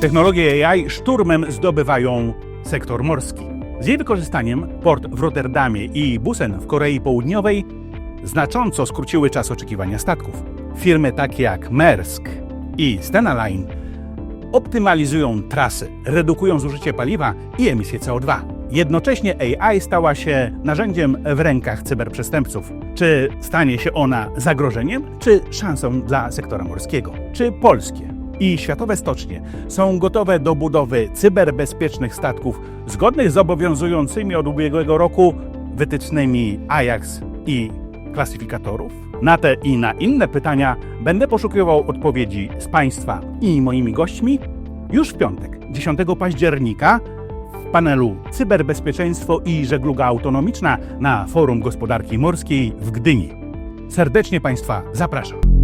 Technologie AI szturmem zdobywają sektor morski. Z jej wykorzystaniem port w Rotterdamie i Busen w Korei Południowej znacząco skróciły czas oczekiwania statków. Firmy takie jak Maersk i Stena Line optymalizują trasy, redukują zużycie paliwa i emisję CO2. Jednocześnie AI stała się narzędziem w rękach cyberprzestępców. Czy stanie się ona zagrożeniem, czy szansą dla sektora morskiego? Czy polskie i światowe stocznie są gotowe do budowy cyberbezpiecznych statków zgodnych z obowiązującymi od ubiegłego roku wytycznymi Ajax i klasyfikatorów? Na te i na inne pytania będę poszukiwał odpowiedzi z Państwa i moimi gośćmi już w piątek, 10 października, w panelu Cyberbezpieczeństwo i żegluga autonomiczna na Forum Gospodarki Morskiej w Gdyni. Serdecznie Państwa zapraszam.